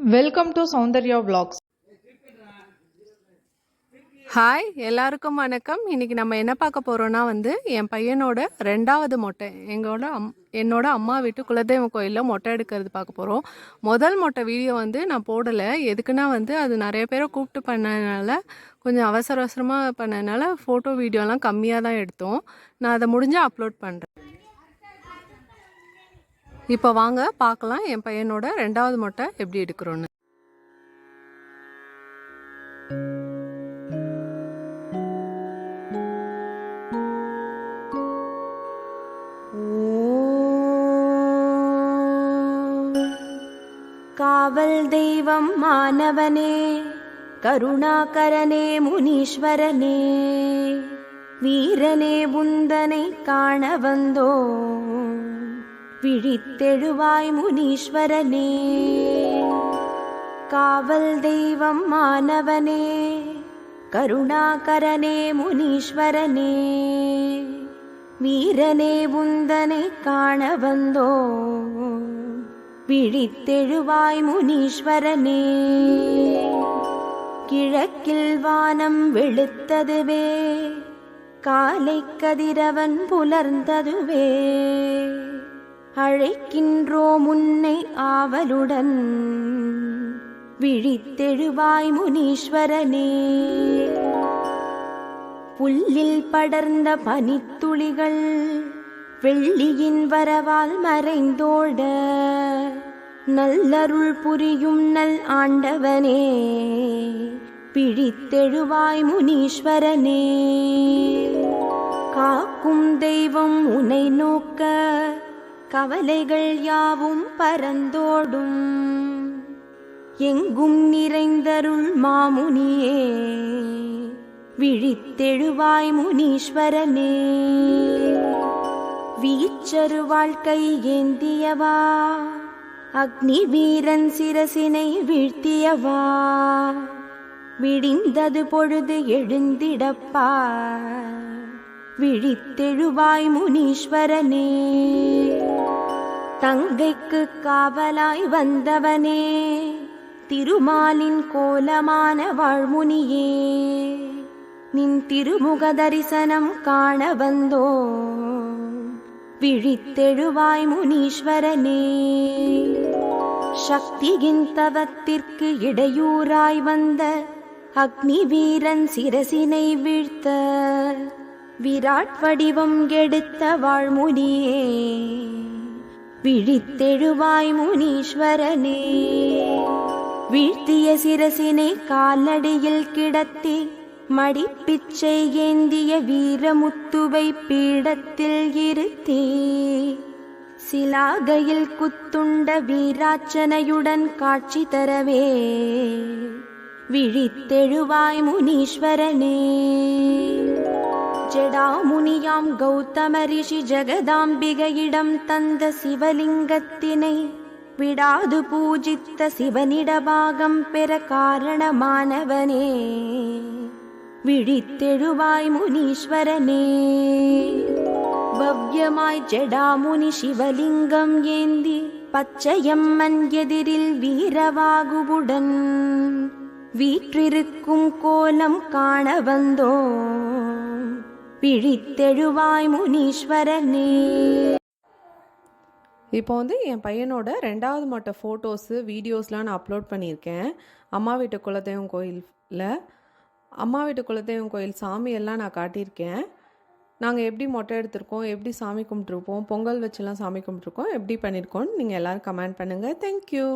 Welcome to Soundarya blogs hi எல்லாருக்கும் வணக்கம். இன்னைக்கு நம்ம என்ன பார்க்க போகிறோன்னா வந்து என் பையனோட ரெண்டாவது மொட்டை எங்களோட அம் என்னோட அம்மா வீட்டு குலதெய்வ கோயிலில் மொட்டை எடுக்கிறது பார்க்க போகிறோம் முதல் மொட்டை வீடியோ வந்து நான் போடலை. எதுக்குன்னா வந்து அது நிறைய பேரை கூப்பிட்டு பண்ணனால கொஞ்சம் அவசர அவசரமாக பண்ணனால ஃபோட்டோ வீடியோலாம் கம்மியாக தான் எடுத்தோம். நான் அதை முடிஞ்சால் அப்லோட் பண்ணுறேன் இப்போ வாங்க பார்க்கலாம். என் பையனோட ரெண்டாவது மொட்டை எப்படி எடுக்கிறோன்னு. காவல் தெய்வம் மாணவனே கருணாகரனே முனீஸ்வரனே வீரனே புந்தனை காண வந்தோ விழித்தெழுவாய் முனீஸ்வரனே. காவல் தெய்வம் மாணவனே கருணாகரனே முனீஸ்வரனே. வீரனே உந்தனை காண வந்தோ விழித்தெழுவாய் முனீஸ்வரனே. கிழக்கில் வானம் வெளுத்ததுவே காலை கதிரவன் புலர்ந்ததுவே. அழைக்கின்றோ முன்னை ஆவலுடன். விழித்தெழுவாய் முனீஸ்வரனே. புல்லில் படர்ந்த பனித்துளிகள் வெள்ளியின் வரவால் மறைந்தோட. நல்லருள் புரியும் நல் ஆண்டவனே. பிழித்தெழுவாய் முனீஸ்வரனே. காக்கும் தெய்வம் உனை நோக்க கவலைகள் யாவும் பரந்தோடும் எங்கும் நிறைந்தருள் மாமுனியே விழித்தெழுவாய் முனீஸ்வரனே. வீச்சரு வாழ்க்கை ஏந்தியவா அக்னி வீரன் சிரசினை வீழ்த்தியவா. விடிந்தது பொழுது எழுந்திடப்பா விழித்தெழுவாய் முனீஸ்வரனே. தங்கைக்கு காவலாய் வந்தவனே. திருமாலின் கோலமான வாழ்முனியே நின் திருமுக தரிசனம் காண வந்தோ விழித்தெழுவாய் முனீஸ்வரனே. சக்தியின் தவத்திற்கு இடையூறாய் வந்த அக்னி வீரன் சிரசினை வீழ்த்த விராட் வடிவம் எடுத்த வாழ்முனியே விழித்தெழுவாய் முனீஸ்வரனே. வீழ்த்திய சிரசினை காலடியில் கிடத்தி மடிப்பிச்சை ஏந்திய வீரமுத்துவை பீடத்தில் இருத்தி. சிலாகையில் குத்துண்ட வீராச்சனையுடன் காட்சி தரவே. விழித்தெழுவாய் முனீஸ்வரனே. ஜடாமுனியாம் கௌதம ரிஷி ஜெகதாம்பிகையிடம் தந்த சிவலிங்கத்தினை விடாது பூஜித்த சிவனிடபாகம் பெற காரணமானவனே. விழித்தெழுவாய் முனீஸ்வரனே. பவ்யமாய் ஜடாமுனி சிவலிங்கம் ஏந்தி பச்சையம்மன் எதிரில் வீரவாகுவுடன். வீற்றிருக்கும் கோலம் காண வந்தோ விழித்தெழுவாய் முனீஸ்வரனே. இப்போ வந்து என் பையனோட ரெண்டாவது மட்ட ஃபோட்டோஸு வீடியோஸ்லாம் நான் அப்லோட் பண்ணியிருக்கேன். அம்மா வீட்டு குலதெய்வம் கோயிலில் அம்மா வீட்டு குலதெய்வம் கோயில் சாமியெல்லாம் நான் காட்டியிருக்கேன். நாங்கள் எப்படி மொட்டை எடுத்திருக்கோம் எப்படி சாமி கும்பிட்ருப்போம் பொங்கல் வச்சுலாம் சாமி கும்பிட்ருக்கோம் எப்படி பண்ணியிருக்கோம்னு நீங்கள் எல்லோரும் கமெண்ட் பண்ணுங்கள் தேங்க்யூ